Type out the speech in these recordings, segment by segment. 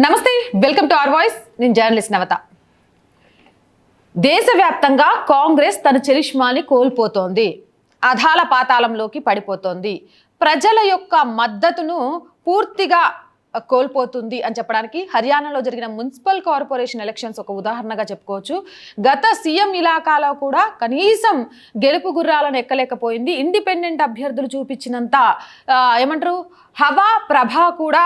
నమస్తే welcome to R voice. నేను journalist నవత. దేశవ్యాప్తంగా కాంగ్రెస్ తన చరిష్మాని కోల్పోతోంది. అధాల పాతాళంలోకి పడిపోతోంది. ప్రజల యొక్క మద్దతును పూర్తిగా కోల్పోతుంది అని చెప్పడానికి హర్యానాలో జరిగిన మున్సిపల్ కార్పొరేషన్ ఎలక్షన్స్ ఒక ఉదాహరణగా చెప్పుకోవచ్చు. గత సీఎం ఇలాకాలో కూడా కనీసం గెలుపు గుర్రాలను ఎక్కలేకపోయింది ఇండిపెండెంట్ అభ్యర్థులు చూపించినంత ఏమంటారు? హవా ప్రభ కూడా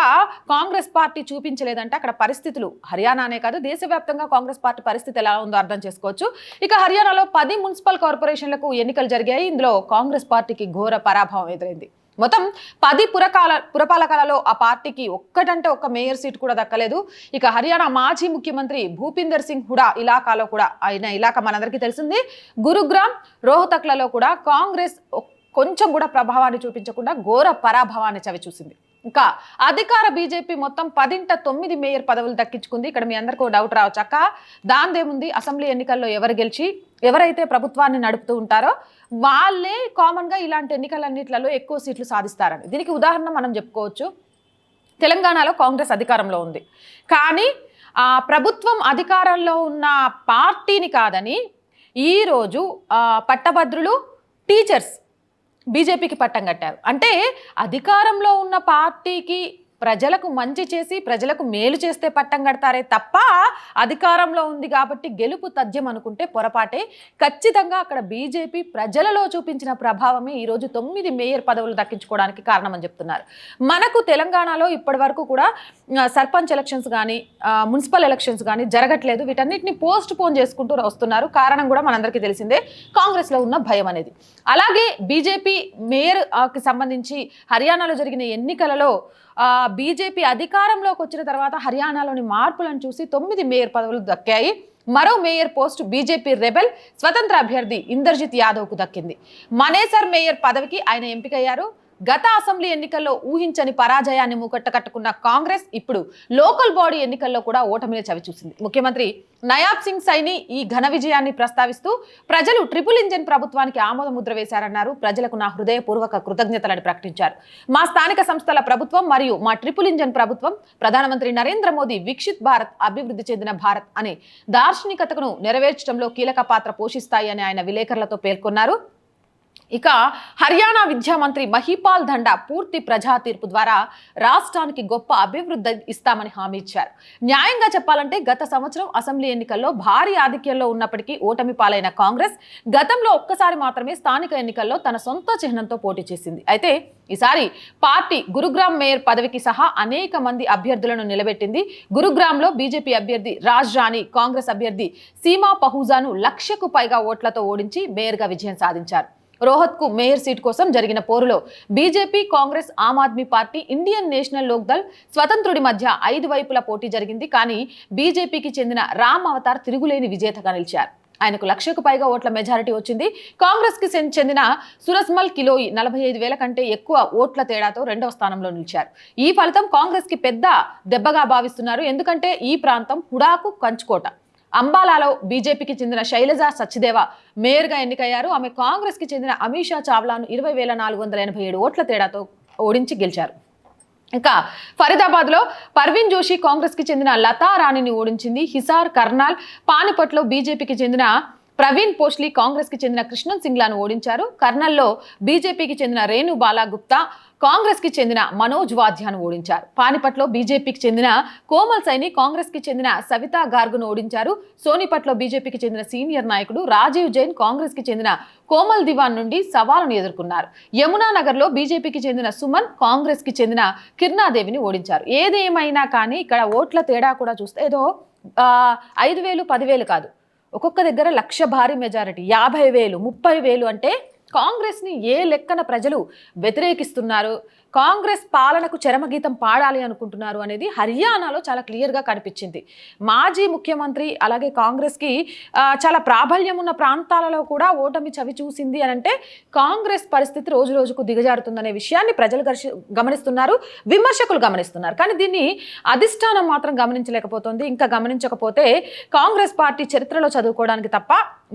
కాంగ్రెస్ పార్టీ చూపించలేదంటే. అక్కడ పరిస్థితులు హర్యానానే కాదు దేశవ్యాప్తంగా కాంగ్రెస్ పార్టీ పరిస్థితి ఎలా ఉందో అర్థం చేసుకోవచ్చు. ఇక హర్యానాలో పది మున్సిపల్ కార్పొరేషన్లకు ఎన్నికలు జరిగాయి. ఇందులో కాంగ్రెస్ పార్టీకి ఘోర పరాభవం ఎదురైంది. మొత్తం పది పురకాల పురపాలకాలలో ఆ పార్టీకి ఒక్కటంటే ఒక్క మేయర్ సీట్ కూడా దక్కలేదు. ఇక హర్యానా మాజీ ముఖ్యమంత్రి భూపిందర్ సింగ్ హుడా ఇలాకాలో కూడా ఆయన ఇలాకా మనందరికీ తెలిసింది. గురుగ్రామ్ రోహతక్లలో కూడా కాంగ్రెస్ కొంచెం కూడా ప్రభావాన్ని చూపించకుండా ఘోర పరాభవాన్ని చవి చూసింది ఇంకా అధికార బీజేపీ మొత్తం పదింట తొమ్మిది మేయర్ పదవులు దక్కించుకుంది. ఇక్కడ మీ అందరికీ డౌట్ రావచ్చు. అక్క దాందేముంది? అసెంబ్లీ ఎన్నికల్లో ఎవరు గెలిచి ఎవరైతే ప్రభుత్వాన్ని నడుపుతూ ఉంటారో వాళ్ళే కామన్గా ఇలాంటి ఎన్నికలన్నింటిలో ఎక్కువ సీట్లు సాధిస్తారని. దీనికి ఉదాహరణ మనం చెప్పుకోవచ్చు. తెలంగాణలో కాంగ్రెస్ అధికారంలో ఉంది. కానీ ప్రభుత్వం అధికారంలో ఉన్న పార్టీని కాదని ఈరోజు పట్టభద్రులు టీచర్స్ బీజేపీకి పట్టం కట్టారు. అంటే అధికారంలో ఉన్న పార్టీకి ప్రజలకు మంచి చేసి ప్రజలకు మేలు చేస్తే పట్టం కడతారే తప్ప అధికారంలో ఉంది కాబట్టి గెలుపు తథ్యం అనుకుంటే పొరపాటే. ఖచ్చితంగా అక్కడ బీజేపీ ప్రజలలో చూపించిన ప్రభావమే ఈరోజు తొమ్మిది మేయర్ పదవులు దక్కించుకోవడానికి కారణమని చెప్తున్నారు. మనకు తెలంగాణలో ఇప్పటి వరకు కూడా సర్పంచ్ ఎలక్షన్స్ కానీ మున్సిపల్ ఎలక్షన్స్ కానీ జరగట్లేదు. వీటన్నిటిని పోస్ట్ పోన్ చేసుకుంటూ వస్తున్నారు. కారణం కూడా మనందరికీ తెలిసిందే. కాంగ్రెస్లో ఉన్న భయం అనేది. అలాగే బీజేపీ మేయర్కి సంబంధించి హర్యానాలో జరిగిన ఎన్నికలలో బీజేపీ అధికారంలోకి వచ్చిన తర్వాత హర్యానాలోని మార్పులను చూసి తొమ్మిది మేయర్ పదవులు దక్కాయి. మరో మేయర్ పోస్ట్ బీజేపీ రెబెల్ స్వతంత్ర అభ్యర్థి ఇందర్జిత్ యాదవ్కు దక్కింది. మనేసర్ మేయర్ పదవికి ఆయన ఎంపికయ్యారు. గత అసెంబ్లీ ఎన్నికల్లో ఊహించని పరాజయాన్ని మూకట్టకట్టుకున్న కాంగ్రెస్ ఇప్పుడు లోకల్ బాడీ ఎన్నికల్లో కూడా ఓటమిని చవిచూసింది. ముఖ్యమంత్రి నయాబ్ సింగ్ సైని ఈ ఘన విజయాన్ని ప్రస్తావిస్తూ ప్రజలు ట్రిపుల్ ఇంజన్ ప్రభుత్వానికి ఆమోద ముద్ర వేశారన్నారు. ప్రజలకు నా హృదయపూర్వక కృతజ్ఞతలని ప్రకటించారు. మా స్థానిక సంస్థల ప్రభుత్వం మరియు మా ట్రిపుల్ ఇంజన్ ప్రభుత్వం ప్రధానమంత్రి నరేంద్ర మోదీ విక్షిత్ భారత్ అభివృద్ధి చెందిన భారత్ అనే దార్శనికతను నెరవేర్చడంలో కీలక పాత్ర పోషిస్తాయి అని ఆయన విలేకరులతో పేర్కొన్నారు. ఇక హర్యానా విద్యా మంత్రి మహిపాల్ దండా పూర్తి ప్రజా తీర్పు ద్వారా రాష్ట్రానికి గొప్ప అభివృద్ధి ఇస్తామని హామీ ఇచ్చారు. న్యాయంగా చెప్పాలంటే గత సంవత్సరం అసెంబ్లీ ఎన్నికల్లో భారీ ఆధిక్యంలో ఉన్నప్పటికీ ఓటమి పాలైన కాంగ్రెస్ గతంలో ఒక్కసారి మాత్రమే స్థానిక ఎన్నికల్లో తన సొంత చిహ్నంతో పోటీ చేసింది. అయితే ఈసారి పార్టీ గురుగ్రామ్ మేయర్ పదవికి సహా అనేక మంది అభ్యర్థులను నిలబెట్టింది. గురుగ్రామ్లో బీజేపీ అభ్యర్థి రాజ్ రాణి కాంగ్రెస్ అభ్యర్థి సీమా పహూజాను లక్షకు పైగా ఓట్లతో ఓడించి మేయర్గా విజయం సాధించారు. రోహత్కు మేయర్ సీట్ కోసం జరిగిన పోరులో BJP Congress Aam Aadmi party Indian National Lokdal స్వతంత్రుడి మధ్య ఐదు వైపుల పోటీ జరిగింది. కానీ బీజేపీకి చెందిన రామ్ అవతార్ తిరుగులేని విజేతగా నిలిచారు. ఆయనకు లక్షకు పైగా ఓట్ల మెజారిటీ వచ్చింది. కాంగ్రెస్కి చెందిన సురస్మల్ కిలోయి నలభై ఐదు వేల కంటే ఎక్కువ ఓట్ల తేడాతో రెండవ స్థానంలో నిలిచారు. ఈ ఫలితం కాంగ్రెస్కి పెద్ద దెబ్బగా భావిస్తున్నారు. ఎందుకంటే ఈ ప్రాంతం హుడాకు కంచుకోట. అంబాలాలో బీజేపీకి చెందిన శైలజ సచ్దేవ మేయర్గా ఎన్నికయ్యారు. ఆమె కాంగ్రెస్కి చెందిన అమీషా చావ్లాను ఇరవై వేల నాలుగు వందల ఎనభై ఏడు ఓట్ల తేడాతో ఓడించి గెలిచారు. ఇంకా ఫరీదాబాద్లో పర్వీన్ జోషి కాంగ్రెస్కి చెందిన లతా రాణిని ఓడించింది. హిసార్ కర్నాల్ పానిపట్లో బీజేపీకి చెందిన ప్రవీణ్ పోష్లీ కాంగ్రెస్కి చెందిన కృష్ణన్ సింగ్లాను ఓడించారు. కర్నల్లో బీజేపీకి చెందిన రేణు బాలాగుప్తా కాంగ్రెస్కి చెందిన మనోజ్ వాధ్యాను ఓడించారు. పానిపట్లో బీజేపీకి చెందిన కోమల్ సైని కాంగ్రెస్కి చెందిన సవితా గార్గును ఓడించారు. సోనిపట్లో బీజేపీకి చెందిన సీనియర్ నాయకుడు రాజీవ్ జైన్ కాంగ్రెస్కి చెందిన కోమల్ దివాన్ నుండి సవాలును ఎదుర్కొన్నారు. యమునా నగర్లో బీజేపీకి చెందిన సుమన్ కాంగ్రెస్కి చెందిన కిర్నాదేవిని ఓడించారు. ఏదేమైనా కానీ ఇక్కడ ఓట్ల తేడా కూడా చూస్తే ఏదో ఐదు వేలు పదివేలు కాదు. ఒక్కొక్క దగ్గర లక్ష భారీ మెజారిటీ యాభై వేలు ముప్పై వేలు అంటే కాంగ్రెస్ని ఏ లెక్కన ప్రజలు వ్యతిరేకిస్తున్నారు? కాంగ్రెస్ పాలనకు చరమగీతం పాడాలి అనుకుంటున్నారు అనేది హర్యానాలో చాలా క్లియర్గా కనిపించింది. మాజీ ముఖ్యమంత్రి అలాగే కాంగ్రెస్కి చాలా ప్రాబల్యం ఉన్న ప్రాంతాలలో కూడా ఓటమి చవి చూసింది అని అంటే కాంగ్రెస్ పరిస్థితి రోజు రోజుకు దిగజారుతుందనే విషయాన్ని ప్రజలు గమనిస్తున్నారు విమర్శకులు గమనిస్తున్నారు. కానీ దీన్ని అధిష్టానం మాత్రం గమనించలేకపోతుంది. ఇంకా గమనించకపోతే కాంగ్రెస్ పార్టీ చరిత్రలో చదువుకోవడానికి తప్ప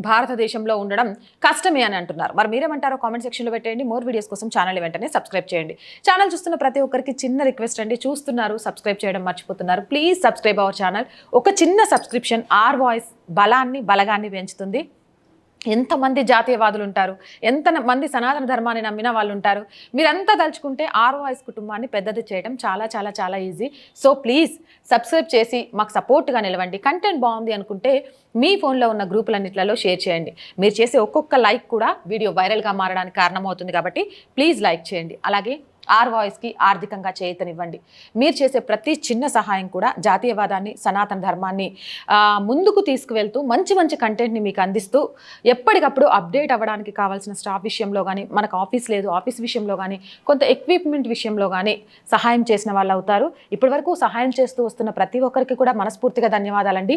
భారతదేశంలో ఉండడం కష్టమే అని అంటున్నారు. మరి మీరేమంటారో కామెంట్ సెక్షన్లో పెట్టేయండి. మోర్ వీడియోస్ కోసం ఛానల్ వెంటనే సబ్స్క్రైబ్ చేయండి. ఛానల్ చూస్తున్న ప్రతి ఒక్కరికి చిన్న రిక్వెస్ట్ అండి. చూస్తున్నారు సబ్స్క్రైబ్ చేయడం మర్చిపోతున్నారు. Please subscribe our channel. ఒక చిన్న సబ్స్క్రిప్షన్ ఆర్ వాయిస్ బలాన్ని బలగాన్ని పెంచుతుంది. ఎంతమంది జాతీయవాదులు ఉంటారు ఎంత మంది సనాతన ధర్మాన్ని నమ్మిన వాళ్ళు ఉంటారు మీరంతా తలుచుకుంటే ఆర్ వాయిస్ కుటుంబాన్ని పెద్దది చేయడం చాలా చాలా చాలా ఈజీ. సో ప్లీజ్ సబ్స్క్రైబ్ చేసి మాకు సపోర్ట్గా నిలవండి. కంటెంట్ బాగుంది అనుకుంటే మీ ఫోన్లో ఉన్న గ్రూపులన్నింటిలో షేర్ చేయండి. మీరు చేసే ఒక్కొక్క లైక్ కూడా వీడియో వైరల్గా మారడానికి కారణమవుతుంది కాబట్టి ప్లీజ్ లైక్ చేయండి. అలాగే ఆర్ వాయిస్కి ఆర్థికంగా చేతనివ్వండి. మీరు చేసే ప్రతి చిన్న సహాయం కూడా జాతీయవాదాన్ని సనాతన ధర్మాన్ని ముందుకు తీసుకువెళ్తూ మంచి మంచి కంటెంట్ని మీకు అందిస్తూ ఎప్పటికప్పుడు అప్డేట్ అవ్వడానికి కావాల్సిన స్టాఫ్ విషయంలో కానీ మనకు ఆఫీస్ లేదు ఆఫీస్ విషయంలో కానీ కొంత ఎక్విప్మెంట్ విషయంలో కానీ సహాయం చేసిన వాళ్ళు అవుతారు. ఇప్పటివరకు సహాయం చేస్తూ వస్తున్న ప్రతి ఒక్కరికి కూడా మనస్ఫూర్తిగా ధన్యవాదాలండి.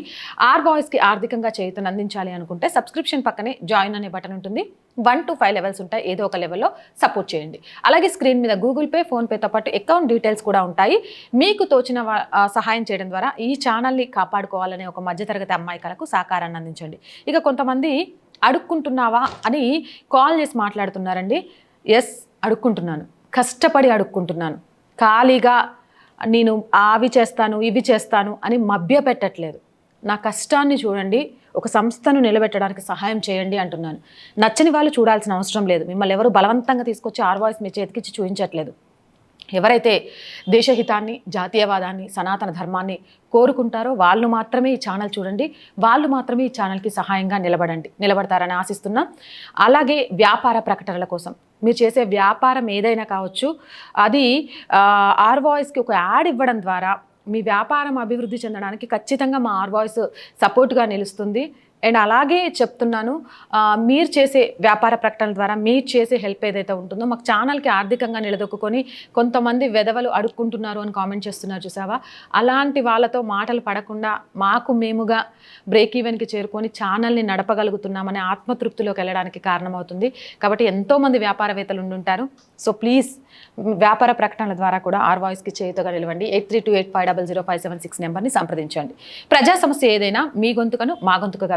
ఆర్ వాయిస్కి ఆర్థికంగా చేయుతను అందించాలి అనుకుంటే సబ్స్క్రిప్షన్ పక్కనే జాయిన్ అనే బటన్ ఉంటుంది. వన్ టు ఫైవ్ లెవెల్స్ ఉంటాయి. ఏదో ఒక లెవెల్లో సపోర్ట్ చేయండి. అలాగే స్క్రీన్ మీద గూగుల్ గూగుల్ పే ఫోన్పేతో పాటు అకౌంట్ డీటెయిల్స్ కూడా ఉంటాయి. మీకు తోచిన సహాయం చేయడం ద్వారా ఈ ఛానల్ని కాపాడుకోవాలనే ఒక మధ్యతరగతి అమ్మాయికలకు సహకారాన్ని అందించండి. ఇక కొంతమంది అడుక్కుంటున్నావా అని కాల్ చేసి మాట్లాడుతున్నారండి. ఎస్ అడుక్కుంటున్నాను. కష్టపడి అడుక్కుంటున్నాను. ఖాళీగా నేను అవి చేస్తాను ఇవి చేస్తాను అని మభ్య పెట్టట్లేదు నా కష్టాన్ని చూడండి. ఒక సంస్థను నిలబెట్టడానికి సహాయం చేయండి అంటున్నాను. నచ్చని వాళ్ళు చూడాల్సిన అవసరం లేదు. మిమ్మల్ని ఎవరు బలవంతంగా తీసుకొచ్చి ఆర్ వాయిస్ మీ చేతికిచ్చి చూపించట్లేదు ఎవరైతే దేశహితాన్ని జాతీయవాదాన్ని సనాతన ధర్మాన్ని కోరుకుంటారో వాళ్ళు మాత్రమే ఈ ఛానల్ చూడండి. వాళ్ళు మాత్రమే ఈ ఛానల్కి సహాయంగా నిలబడండి. నిలబడతారని ఆశిస్తున్నా. అలాగే వ్యాపార ప్రకటనల కోసం. మీరు చేసే వ్యాపారం ఏదైనా కావచ్చు. అది ఆ, ఆర్ వాయిస్కి ఒక యాడ్ ఇవ్వడం ద్వారా మీ వ్యాపారం అభివృద్ధి చెందడానికి ఖచ్చితంగా మా ఆర్ వాయిస్ సపోర్ట్గా నిలుస్తుంది. అండ్ అలాగే చెప్తున్నాను మీరు చేసే వ్యాపార ప్రకటనల ద్వారా మీరు చేసే హెల్ప్ ఏదైతే ఉంటుందో మాకు ఛానల్కి ఆర్థికంగా నిలదొక్కుని కొంతమంది వెధవలు అడుక్కుంటున్నారు అని కామెంట్ చేస్తున్నారు చూసావా? అలాంటి వాళ్ళతో మాటలు పడకుండా మాకు మేముగా బ్రేక్ ఈవెన్కి చేరుకొని ఛానల్ని నడపగలుగుతున్నామనే ఆత్మతృప్తిలోకి వెళ్ళడానికి కారణమవుతుంది. కాబట్టి ఎంతోమంది వ్యాపారవేత్తలు ఉండుంటారు. సో ప్లీజ్ వ్యాపార ప్రకటనల ద్వారా కూడా ఆర్ వాయిస్కి చేయుతగా నిలవండి. Eight three two eight five double zero five seven six నెంబర్ని సంప్రదించండి. ప్రజా సమస్య ఏదైనా మీ గొంతుకను మా గొంతుకగా